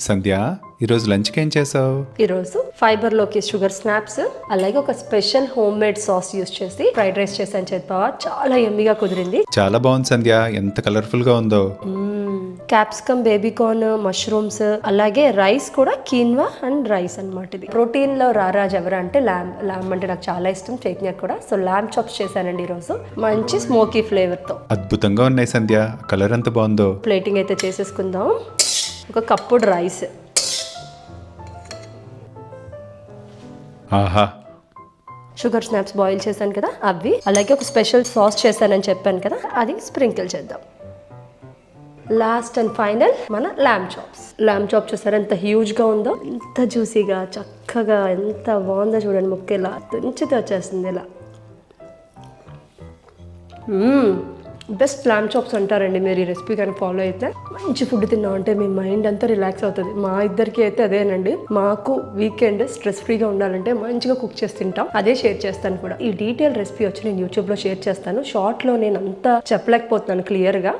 సంధ్య ఈరోజు లంచ్కి ఏం చేసావు? ఈరోజు ఫైబర్లోకి షుగర్ స్నాప్స్ అలాగే ఒక special home made sauce use చేసి ఫ్రైడ్ రైస్ చేశాను చెప్పావా చాలా ఎమ్మిగా కుదిరింది. చాలా బాగుంది సంధ్య. ఎంత కలర్ఫుల్గా ఉందో. క్యాప్సికమ్ బేబీ కార్న్ మష్రూమ్స్ అలాగే రైస్ కూడా కీన్వా అండ్ రైస్ అన్నమాట ఇది. ప్రోటీన్లో రారాజ్ ఎవరు అంటే ల్యామ్ ల్యామ్ అంటే నాకు చాలా ఇష్టం చైతన్య కూడా. సో ల్యామ్ చాప్స్ చేశానండి ఈరోజు. మంచి స్మోకీ ఫ్లేవర్తో. అద్భుతంగా ఉన్నాయి సంధ్య. కలర్ ఎంత బాగుందో. ప్లేటింగ్ అయితే చేసేసుకుందాం. ఒక కప్పుడు రైస్. ఆహా. షుగర్ స్నాప్స్ బాయిల్ చేశాను కదా అవి. అలాగే ఒక స్పెషల్ సాస్ చేశానని చెప్పాను కదా అది స్ప్రింకిల్ చేద్దాం. లాస్ట్ అండ్ ఫైనల్ మన ల్యామ్ చాప్స్. ల్యామ్ చాప్ చూసారా ఎంత హ్యూజ్గా ఉందో? ఎంత జ్యూసీగా చక్కగా ఎంత బాగుందో చూడండి ముక్క ఇలా తుంచితే వచ్చేస్తుంది ఇలా. బెస్ట్ ల్యామ్ చాప్స్ అంటారండి మీరు ఈ రెసిపీ కానీ ఫాలో అయితే. మంచి ఫుడ్ తిన్నాం అంటే మీ మైండ్ అంతా రిలాక్స్ అవుతుంది. మా ఇద్దరికి అయితే అదేనండి. మాకు వీకెండ్ స్ట్రెస్ ఫ్రీగా ఉండాలంటే మంచిగా కుక్ చేసి తింటాం. అదే షేర్ చేస్తాను కూడా. ఈ డీటెయిల్ రెసిపీ వచ్చి నేను యూట్యూబ్లో షేర్ చేస్తాను. షార్ట్లో నేను అంతా చెప్పలేకపోతున్నాను క్లియర్గా.